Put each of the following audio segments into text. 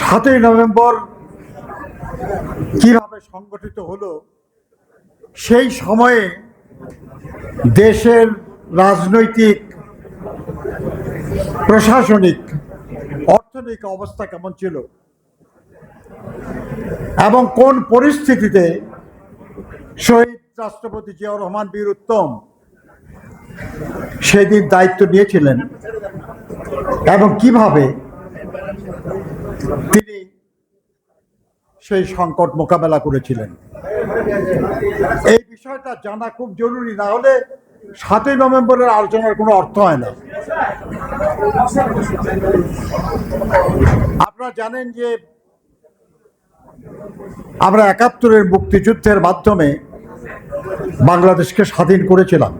সাতই নভেম্বর কীভাবে সংগঠিত হলো, সেই সময়ে দেশের রাজনৈতিক, প্রশাসনিক, অর্থনৈতিক অবস্থা কেমন ছিল এবং কোন পরিস্থিতিতে শহীদ রাষ্ট্রপতি জিয়াউর রহমান বীর উত্তম সেদিন দায়িত্ব নিয়েছিলেন এবং কীভাবে তিনি সেই সংকট মোকাবেলা করেছিলেন। এই বিষয়টা জানা খুব জরুরি, না হলে সাতই নভেম্বরের আলোচনার কোনো অর্থ হয় না। আপনারা জানেন যে আমরা একাত্তরের মুক্তিযুদ্ধের মাধ্যমে বাংলাদেশকে স্বাধীন করেছিলাম।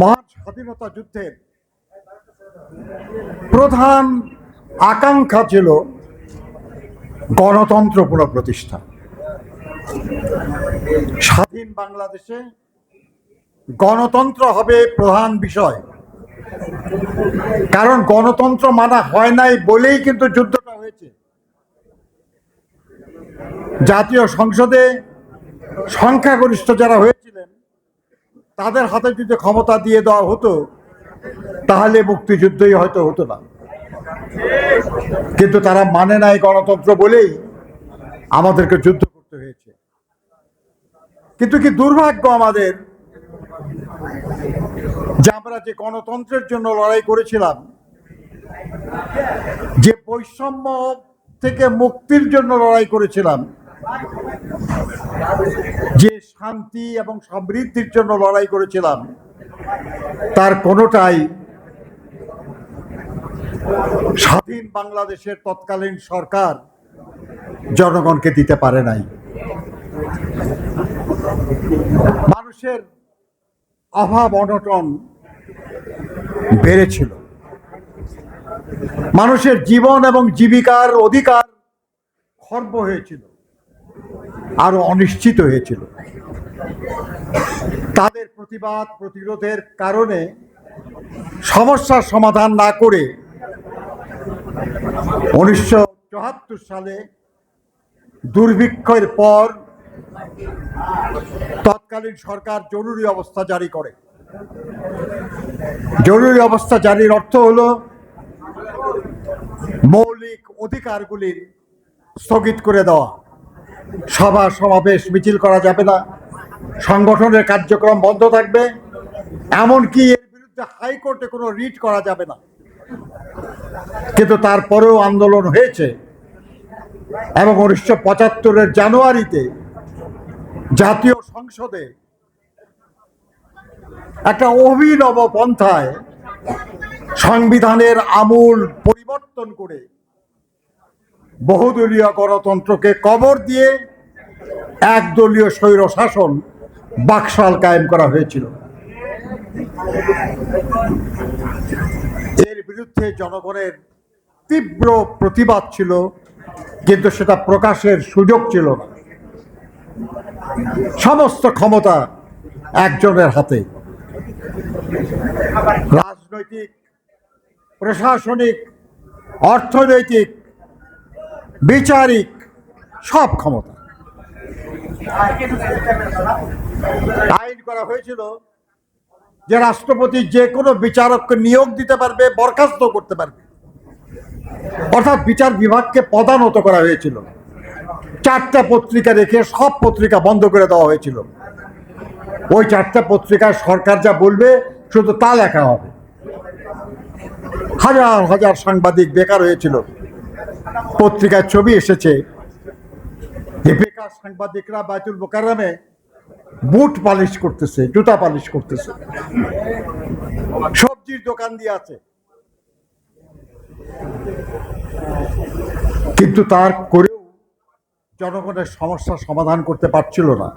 মহান স্বাধীনতা যুদ্ধের প্রধান আকাঙ্ক্ষা ছিল গণতন্ত্র পুনঃপ্রতিষ্ঠা। স্বাধীন বাংলাদেশে গণতন্ত্র হবে প্রধান বিষয়। কারণ গণতন্ত্র মানা হয় নাই বলেই কিন্তু যুদ্ধটা হয়েছে। জাতীয় সংসদে সংখ্যাগরিষ্ঠ যারা হয়েছিলেন, তাদের হাতে যদি ক্ষমতা দিয়ে দেওয়া হতো, তাহলে মুক্তিযুদ্ধই হয়তো হতো না। কিন্তু তারা মানে নাই গণতন্ত্র বলেই আমাদেরকে যুদ্ধ করতে হয়েছে। কিন্তু কি দুর্ভাগ্য আমাদের যে আমরা যে গণতন্ত্রের জন্য লড়াই করেছিলাম, যে বৈষম্য থেকে মুক্তির জন্য লড়াই করেছিলাম, যে শান্তি এবং সমৃদ্ধির জন্য লড়াই করেছিলাম, তার কোনোটাই স্বাধীন বাংলাদেশের তৎকালীন সরকার জনগণকে দিতে পারে নাই। মানুষের অভাব অনটন বেড়েছিল। মানুষের জীবন এবং জীবিকার অধিকার খর্ব হয়েছিল আরও অনিশ্চিত হয়েছিল। তাদের প্রতিবাদ, প্রতিরোধের কারণে সমস্যার সমাধান না করে উনিশশো চুয়াত্তর সালে দুর্ভিক্ষের পর তৎকালীন সরকার জরুরি অবস্থা জারি করে। জরুরি অবস্থা জারির অর্থ হলো মৌলিক অধিকারগুলির স্থগিত করে দেওয়া। সভা, সমাবেশ, মিছিল করা যাবে না। সংগঠনের কার্যক্রম বন্ধ থাকবে। এমনকি এর বিরুদ্ধে হাইকোর্টে কোনো রিট করা যাবে না। কিন্তু তারপরেও আন্দোলন হয়েছে এবং উনিশশো পঁচাত্তরের জানুয়ারিতে জাতীয় সংসদে একটা অভিনব পন্থায় সংবিধানের আমূল পরিবর্তন করে বহুদলীয় গণতন্ত্রকে কবর দিয়ে একদলীয় স্বৈর শাসন বাকশাল কায়েম করা হয়েছিল। এর বিরুদ্ধে জনগণের তীব্র প্রতিবাদ ছিল, কিন্তু সেটা প্রকাশের সুযোগ ছিল না। সমস্ত ক্ষমতা একজনের হাতে। রাজনৈতিক, প্রশাসনিক, অর্থনৈতিক, বিচারিক, সব ক্ষমতা। আইন করা হয়েছিল যে রাষ্ট্রপতি যে কোনো বিচারককে নিয়োগ দিতে পারবে, বরখাস্ত করতে পারবে। অর্থাৎ বিচার বিভাগকে পদানত করা হয়েছিল। চারটা পত্রিকা রেখে সব পত্রিকা বন্ধ করে দেওয়া হয়েছিল। ওই চারটা পত্রিকায় সরকার যা বলবে, শুধু তা লেখা হবে। হাজার হাজার সাংবাদিক বেকার হয়েছিল। পত্রিকার ছবি এসেছে। যে বেকার সাংবাদিকরা বাইতুল মোকারমে বুট পালিশ করতেছে, জুতা পালিশ করতেছে। সবজির দোকান দিয়ে আছে। কিন্তু তার করেও জনগণের সমস্যা সমাধান করতে পারছিল না।